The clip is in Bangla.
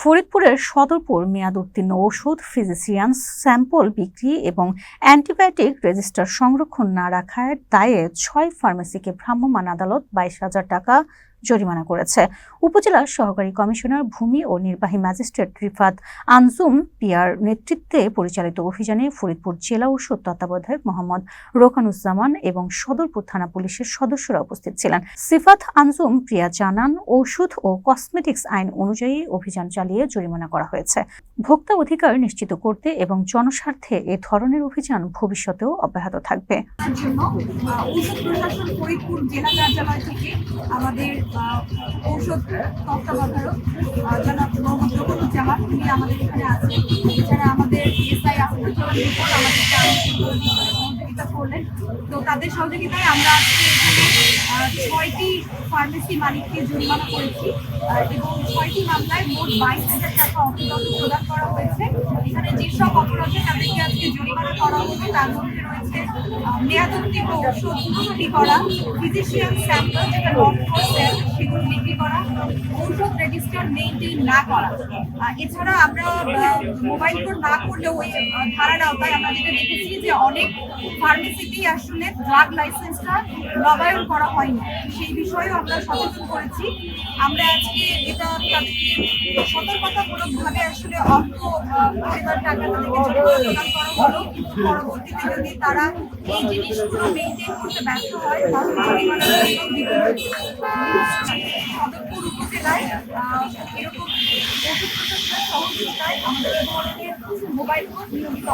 ফরিদপুরের সদরপুর মেয়াদ উত্তীর্ণ ওষুধ ফিজিসিয়ান স্যাম্পল বিক্রি এবং অ্যান্টিবায়োটিক রেজিস্টার সংরক্ষণ না রাখার দায়ে ছয় ফার্মেসিকে ভ্রাম্যমাণ আদালত বাইশ হাজার টাকা জরিমানা করেছে। উপজেলার সহকারী কমিশনার, ভূমি ও নির্বাহী ম্যাজিস্ট্রেট রিফাত আনজুম পিয়ার নেতৃত্বে পরিচালিত অভিযানে ফরিদপুর জেলা ওষুধ তত্ত্বাবধায়ক মোহাম্মদ রোকানুজ্জামান এবং সদরপুর থানা পুলিশের সদস্যরা উপস্থিত ছিলেন। সিফাত আনজুম প্রিয়া জানান, ওষুধ ও কসমেটিক্স আইন অনুযায়ী অভিযান চালিয়ে জরিমানা করা হয়েছে। ভোক্তা অধিকার নিশ্চিত করতে এবং জনস্বার্থে এ ধরনের অভিযান ভবিষ্যতেও অব্যাহত থাকবে। ঔষধ আমাদের ঔষধ তত্ত্বাবধায়ক আহ, জনাব মোহাম্মদ উনি আমাদের এখানে আছেন। এছাড়া আমাদের এসআই আফরুজ্জামান রিপোর্ট আমাদেরকে করলেন। তো তাদের সহযোগিতায় আমরা আজকে এখানে ছয়টি ফার্মেসি মালিককে জরিমানা করেছি। এবং ছয়টি মামলায় মোট বাইশ হাজার টাকা অপরাধ প্রদান করা হয়েছে। এখানে যেসব অপরাধে তাদেরকে আজকে জরিমানা করা হবে তার মধ্যে রয়েছে মেয়াদোত্তীর্ণ ওষুধ বিক্রি করা ফিজিশিয়ান স্যাম্পল যেটা নট ফর সেল সেগুলো বিক্রি করা ঔষধ রেজিস্টার মেইনটেইন না করা। এছাড়া আমরা মোবাইল কোড না করলেও ওই ধারার আওতায় আমরা যেটা দেখেছি যে অনেক ফার্মেসিতেই আসলে ড্রাগ লাইসেন্সটা নবায়ন করা হয়নি। সেই বিষয়েও আমরা সচেতন করেছি। আমরা আজকে এটা তাদেরকে সতর্কতামূলকভাবে আসলে অল্প আহ, টাকা তাদেরকে প্রদান করা হলো পরবর্তীতে যদি তারা এই জিনিসগুলো মেনটেন করতে ব্যর্থ হয় তাহলে আহ, এরকম মোবাইল ফোন নিয়মিত